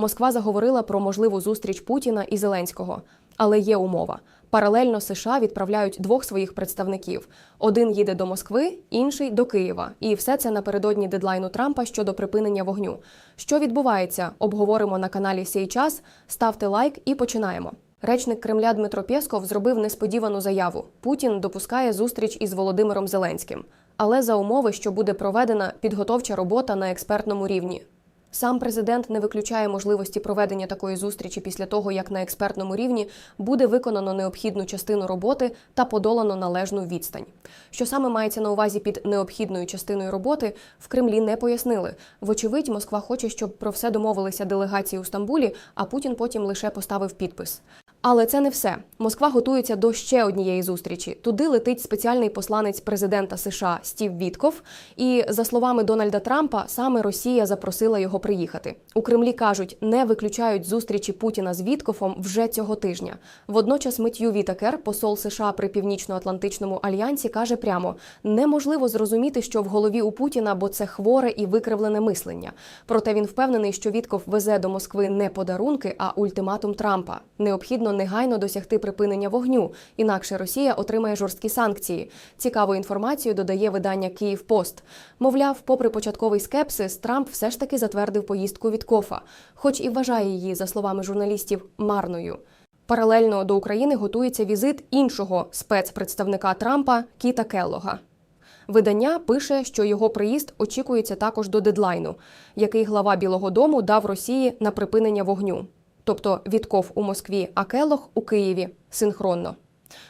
Москва заговорила про можливу зустріч Путіна і Зеленського. Але є умова: паралельно США відправляють двох своїх представників: один їде до Москви, інший до Києва. І все це напередодні дедлайну Трампа щодо припинення вогню. Що відбувається? Обговоримо на каналі Сей час. Ставте лайк і починаємо. Речник Кремля Дмитро Пєсков зробив несподівану заяву: Путін допускає зустріч із Володимиром Зеленським, але за умови, що буде проведена підготовча робота на експертному рівні. Сам президент не виключає можливості проведення такої зустрічі після того, як на експертному рівні буде виконано необхідну частину роботи та подолано належну відстань. Що саме мається на увазі під необхідною частиною роботи, в Кремлі не пояснили. Вочевидь, Москва хоче, щоб про все домовилися делегації у Стамбулі, а Путін потім лише поставив підпис. Але це не все. Москва готується до ще однієї зустрічі. Туди летить спеціальний посланець президента США Стів Вітков. І за словами Дональда Трампа, саме Росія запросила його приїхати. У Кремлі кажуть, не виключають зустрічі Путіна з Віткофом вже цього тижня. Водночас Митью Вітакер, посол США при Північно-Атлантичному альянсі, каже прямо: неможливо зрозуміти, що в голові у Путіна, бо це хворе і викривлене мислення. Проте він впевнений, що Вітков везе до Москви не подарунки, а ультиматум Трампа. Необхідно негайно досягти припинення вогню, інакше Росія отримає жорсткі санкції. Цікаву інформацію додає видання Київ Пост. Мовляв, попри початковий скепсис, Трамп все ж таки затвердив поїздку від Кофа, хоч і вважає її, за словами журналістів, марною. Паралельно до України готується візит іншого спецпредставника Трампа Кіта Келлога. Видання пише, що його приїзд очікується також до дедлайну, який глава Білого Дому дав Росії на припинення вогню. Тобто Вітков у Москві, а Келох у Києві синхронно.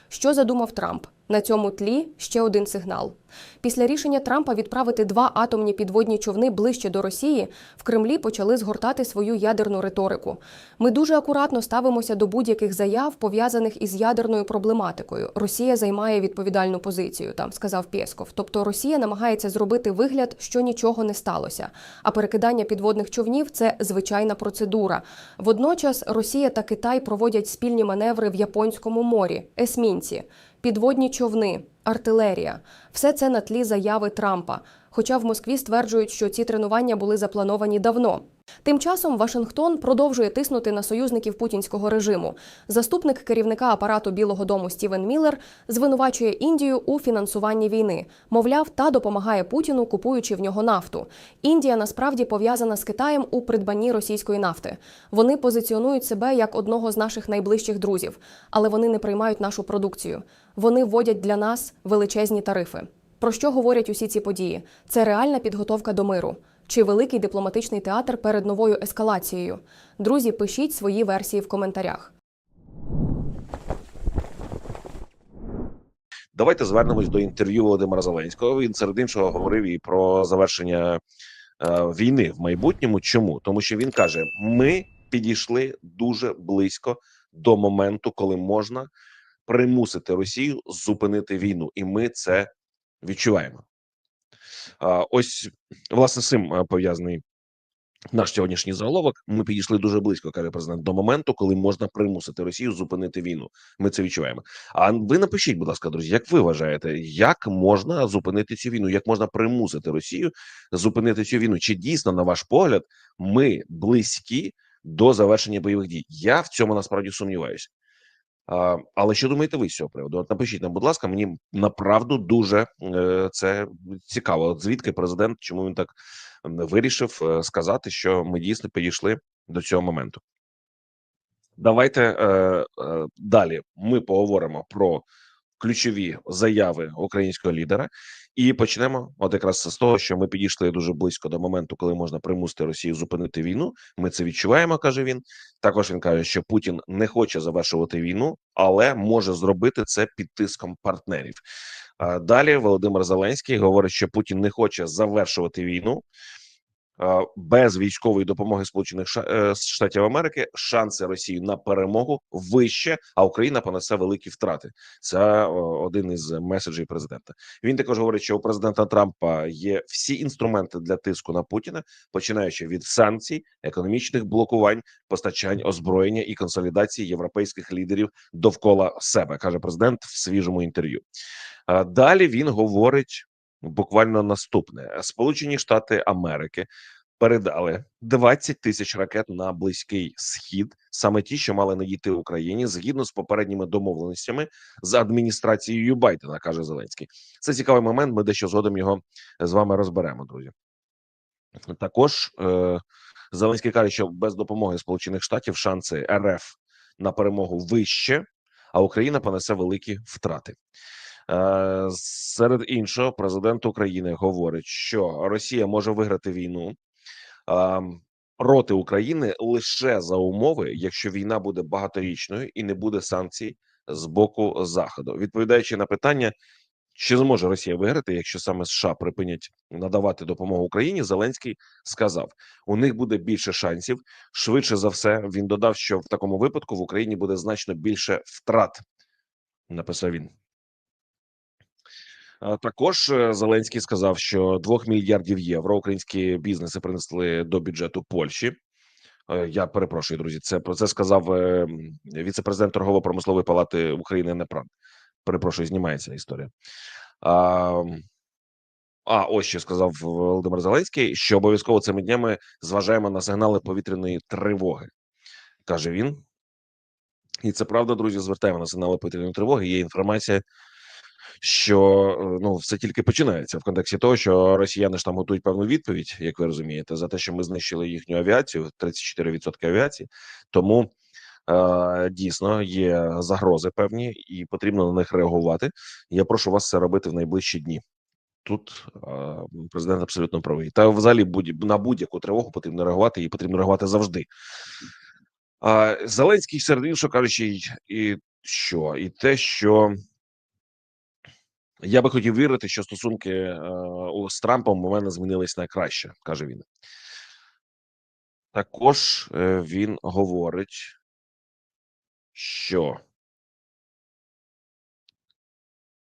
Що задумав Трамп? На цьому тлі ще один сигнал. Після рішення Трампа відправити два атомні підводні човни ближче до Росії в Кремлі почали згортати свою ядерну риторику. Ми дуже акуратно ставимося до будь-яких заяв, пов'язаних із ядерною проблематикою. Росія займає відповідальну позицію, там сказав Пєсков. Тобто Росія намагається зробити вигляд, що нічого не сталося. А перекидання підводних човнів це звичайна процедура. Водночас Росія та Китай проводять спільні маневри в Японському морі, есмінці підводні човни, артилерія все це на тлі заяви Трампа. Хоча в Москві стверджують, що ці тренування були заплановані давно. Тим часом Вашингтон продовжує тиснути на союзників путінського режиму. Заступник керівника апарату Білого Дому Стівен Міллер звинувачує Індію у фінансуванні війни. Мовляв, та допомагає Путіну, купуючи в нього нафту. Індія насправді пов'язана з Китаєм у придбанні російської нафти. Вони позиціонують себе як одного з наших найближчих друзів, але вони не приймають нашу продукцію. Вони вводять для нас величезні тарифи. Про що говорять усі ці події? Це реальна підготовка до миру чи великий дипломатичний театр перед новою ескалацією? Друзі, пишіть свої версії в коментарях. Давайте звернемось до інтерв'ю Володимира Зеленського. Він серед іншого говорив і про завершення е, війни в майбутньому. Чому тому, що він каже: ми підійшли дуже близько до моменту, коли можна примусити Росію зупинити війну, і ми це відчуваємо. Ось власне з цим е, пов'язаний наш сьогоднішній заголовок. Ми підійшли дуже близько, каже президент, до моменту, коли можна примусити Росію зупинити війну. Ми це відчуваємо. А ви напишіть, будь ласка, друзі, як ви вважаєте, як можна зупинити цю війну? Як можна примусити Росію зупинити цю війну? Чи дійсно, на ваш погляд, ми близькі до завершення бойових дій? Я в цьому насправді сумніваюся. Але що думаєте ви з цього приводу? От напишіть нам, будь ласка, мені направду дуже е, це цікаво. От звідки президент, чому він так вирішив е, сказати, що ми дійсно підійшли до цього моменту? Давайте е, е, далі. Ми поговоримо про ключові заяви українського лідера, і почнемо от якраз з того, що ми підійшли дуже близько до моменту, коли можна примусити Росію зупинити війну. Ми це відчуваємо, каже він. Також він каже, що Путін не хоче завершувати війну, але може зробити це під тиском партнерів. Далі Володимир Зеленський говорить, що Путін не хоче завершувати війну. Е, Без військової допомоги Сполучених е, Штатів Америки шанси Росії на перемогу вище, а Україна понесе великі втрати. Це один із меседжів президента. Він також говорить, що у президента Трампа є всі інструменти для тиску на Путіна, починаючи від санкцій, економічних блокувань, постачань озброєння і консолідації європейських лідерів довкола себе, каже президент в свіжому інтерв'ю. Далі він говорить буквально наступне: Сполучені Штати Америки передали 20 тисяч ракет на близький схід, саме ті, що мали надійти Україні, згідно з попередніми домовленостями з адміністрацією Байдена, каже Зеленський. Це цікавий момент. Ми дещо згодом його з вами розберемо, друзі. Також е, Зеленський каже, що без допомоги Сполучених Штатів шанси РФ на перемогу вище, а Україна понесе великі втрати. Е, серед іншого, президент України говорить, що Росія може виграти війну е, проти України лише за умови, якщо війна буде багаторічною і не буде санкцій з боку Заходу. Відповідаючи на питання, чи зможе Росія виграти, якщо саме США припинять надавати допомогу Україні, Зеленський сказав: у них буде більше шансів. Швидше за все, він додав, що в такому випадку в Україні буде значно більше втрат. Написав він. А Також е, Зеленський сказав, що 2 мільярдів євро українські бізнеси принесли до бюджету Польщі. Е, Я перепрошую, друзі. Це про це сказав е, віце-президент торгово-промислової палати України Непран. Перепрошую, знімається історія. А, а ось що сказав Володимир Зеленський, що обов'язково цими днями зважаємо на сигнали повітряної тривоги, каже він. І це правда, друзі. Звертаємо на сигнали повітряної тривоги. Є інформація, що е, ну все тільки починається в контексті того, що росіяни ж там готують певну відповідь, як ви розумієте, за те, що ми знищили їхню авіацію, 34% авіації. Тому е, дійсно є загрози певні, і потрібно на них реагувати. Я прошу вас це робити в найближчі дні. Тут е, президент абсолютно правий. Та взагалі будь на будь-яку тривогу потрібно реагувати, і потрібно реагувати завжди. А Зеленський серед іншого кажучи, і, що, і те, що я би хотів вірити, що стосунки е, з Трампом у мене змінились на краще, каже він. Також е, він говорить, що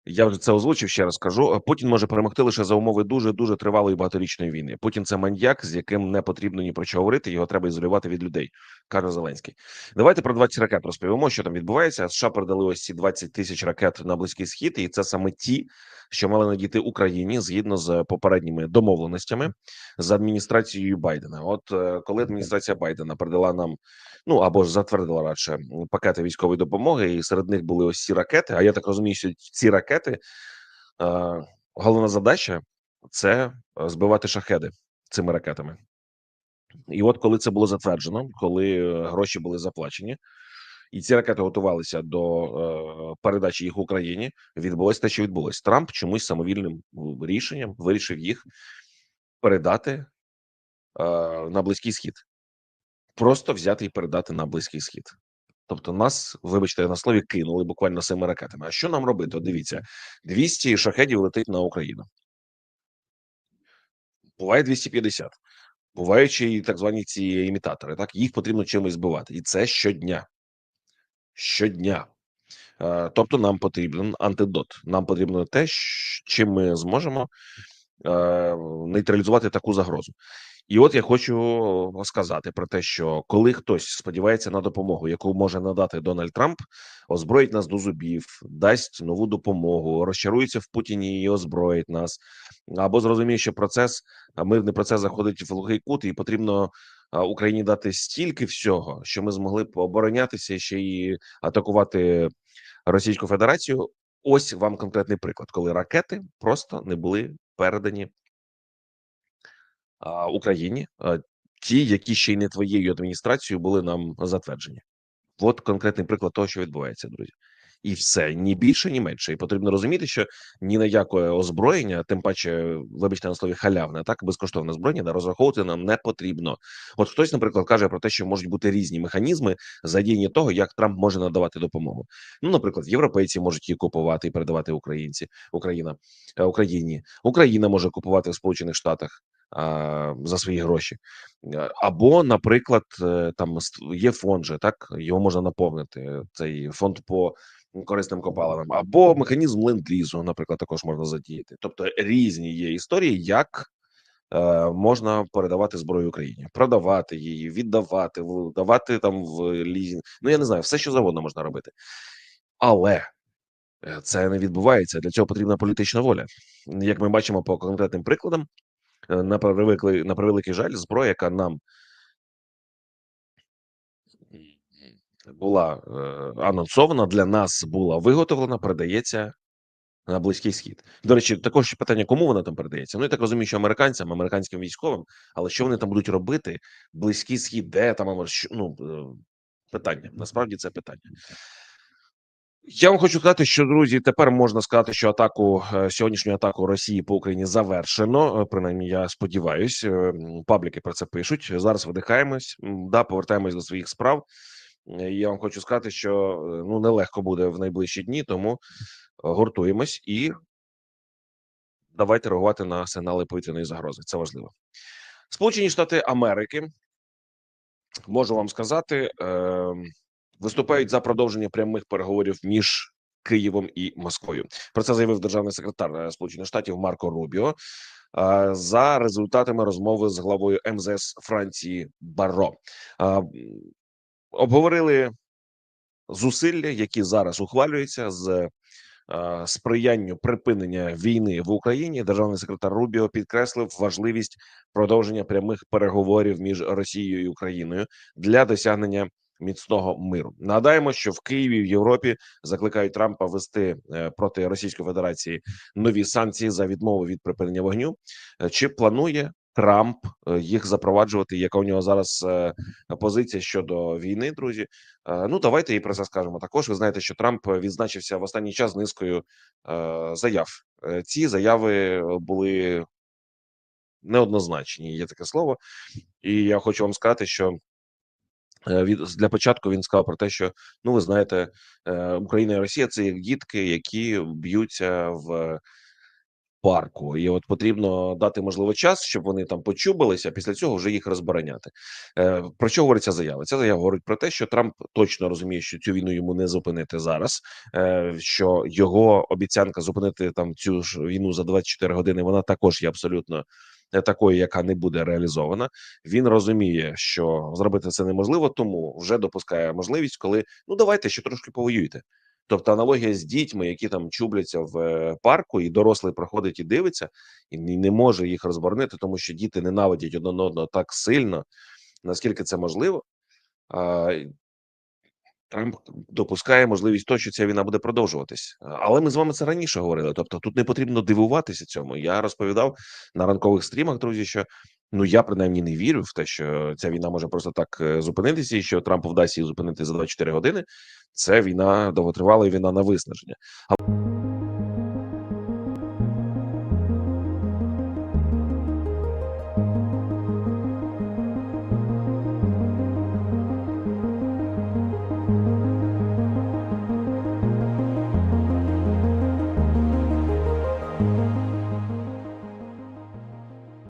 я вже це озвучив. Ще раз кажу: Путін може перемогти лише за умови дуже дуже тривалої багаторічної війни. Путін це маньяк, з яким не потрібно ні про що говорити. Його треба ізолювати від людей, каже Зеленський. Давайте про 20 ракет розповімо, що там відбувається. США передали ось ці 20 тисяч ракет на близький схід, і це саме ті, що мали надійти Україні згідно з попередніми домовленостями з адміністрацією Байдена. От е, коли адміністрація Байдена передала нам, ну або ж затвердила радше пакети військової допомоги, і серед них були ось ці ракети. А я так розумію, що ці ракети е, головна задача це е, збивати шахеди цими ракетами. І от коли це було затверджено, коли е, гроші були заплачені, і ці ракети готувалися до е, передачі їх Україні, відбулося те, що відбулось. Трамп чомусь самовільним рішенням вирішив їх передати е, на близький схід, просто взяти і передати на близький схід. Тобто нас, вибачте, на слові кинули буквально цими ракетами. А що нам робити? Дивіться, 200 шахедів летить на Україну. Буває 250. Бувають і так звані ці імітатори. Так їх потрібно чимось збивати, і це щодня. Щодня. Е, Тобто, нам потрібен антидот. Нам потрібно те, чим ми зможемо е, нейтралізувати таку загрозу. І от я хочу сказати про те, що коли хтось сподівається на допомогу, яку може надати Дональд Трамп, озброїть нас до зубів, дасть нову допомогу, розчарується в Путіні і озброїть нас, або зрозуміє, що процес мирний процес заходить в глухий кут, і потрібно Україні дати стільки всього, що ми змогли б оборонятися ще й атакувати Російську Федерацію. Ось вам конкретний приклад, коли ракети просто не були передані Україні, ті, які ще й не твоєю адміністрацією були нам затверджені. От конкретний приклад того, що відбувається, друзі. І все ні більше, ні менше. І потрібно розуміти, що ні на яке озброєння, тим паче, вибачте на слові халявне, так безкоштовне озброєння, да, розраховувати нам не потрібно. От хтось, наприклад, каже про те, що можуть бути різні механізми задіяння того, як Трамп може надавати допомогу. Ну, наприклад, європейці можуть її купувати і передавати українці, Україна е, Україні, Україна може купувати в Сполучених Штатах за свої гроші. Е, Або, наприклад, е, там є фонд же, так його можна наповнити. Цей фонд по корисним копаливам, або механізм ленд-лізу, наприклад, також можна задіяти. Тобто різні є історії, як е, можна передавати зброю Україні, продавати її, віддавати, давати там в лізінг. Ну я не знаю, все що завгодно можна робити, але е, це не відбувається. Для цього потрібна політична воля. Як ми бачимо по конкретним прикладам, на превеликий, на превеликий жаль, зброя, яка нам була е, анонсована, для нас була виготовлена, передається на близький схід. До речі, також питання, кому вона там передається. Ну я так розумію, що американцям, американським військовим, але що вони там будуть робити? Близький схід, де там ну е, питання. Насправді це питання. Я вам хочу сказати, що друзі, тепер можна сказати, що атаку е, сьогоднішню атаку Росії по Україні завершено. Е, Принаймні, я сподіваюсь, Е, пабліки про це пишуть. Зараз видихаємось, да, повертаємось до своїх справ. Я вам хочу сказати, що ну нелегко буде в найближчі дні, тому гуртуємось і давайте реагувати на сигнали повітряної загрози. Це важливо. Сполучені Штати Америки можу вам сказати, е, виступають за продовження прямих переговорів між Києвом і Москвою. Про це заявив державний секретар е, Сполучених Штатів Марко Рубіо. е, За результатами розмови з главою МЗС Франції Баро Е, обговорили зусилля, які зараз ухвалюються з сприянню припинення війни в Україні. Державний секретар Рубіо підкреслив важливість продовження прямих переговорів між Росією і Україною для досягнення міцного миру. Нагадаємо, що в Києві в Європі закликають Трампа ввести е, проти Російської Федерації нові санкції за відмову від припинення вогню. Е, Чи планує Трамп е, їх запроваджувати? Яка у нього зараз позиція щодо війни, друзі? Ну, давайте і про це скажемо. Також ви знаєте, що Трамп відзначився в останній час низкою заяв. Ці заяви були неоднозначні. Є таке слово, і я хочу вам сказати, що від для початку він сказав про те, що ну ви знаєте, е, Україна і Росія це як дітки, які б'ються в парку, і от потрібно дати можливо час, щоб вони там почубилися. а Після цього вже їх розбороняти. Е, Про що говорить ця заява? Ця заява говорить про те, що Трамп точно розуміє, що цю війну йому не зупинити зараз. е, Що його обіцянка зупинити там цю ж війну за 24 години. Вона також є абсолютно е, такою, яка не буде реалізована. Він розуміє, що зробити це неможливо, тому вже допускає можливість, коли ну давайте ще трошки повоюйте. Тобто аналогія з дітьми, які там чубляться в е, парку, і дорослий проходить і дивиться, і не може їх розборонити, тому що діти ненавидять один одного так сильно, наскільки це можливо. Трамп допускає можливість того, що ця війна буде продовжуватись. Але ми з вами це раніше говорили. Тобто, тут не потрібно дивуватися цьому. Я розповідав на ранкових стрімах, друзі, що ну я принаймні не вірю в те, що ця війна може просто так е, зупинитися, і що Трампу вдасться її зупинити за 24 години. Це війна довготривала і війна на виснаження.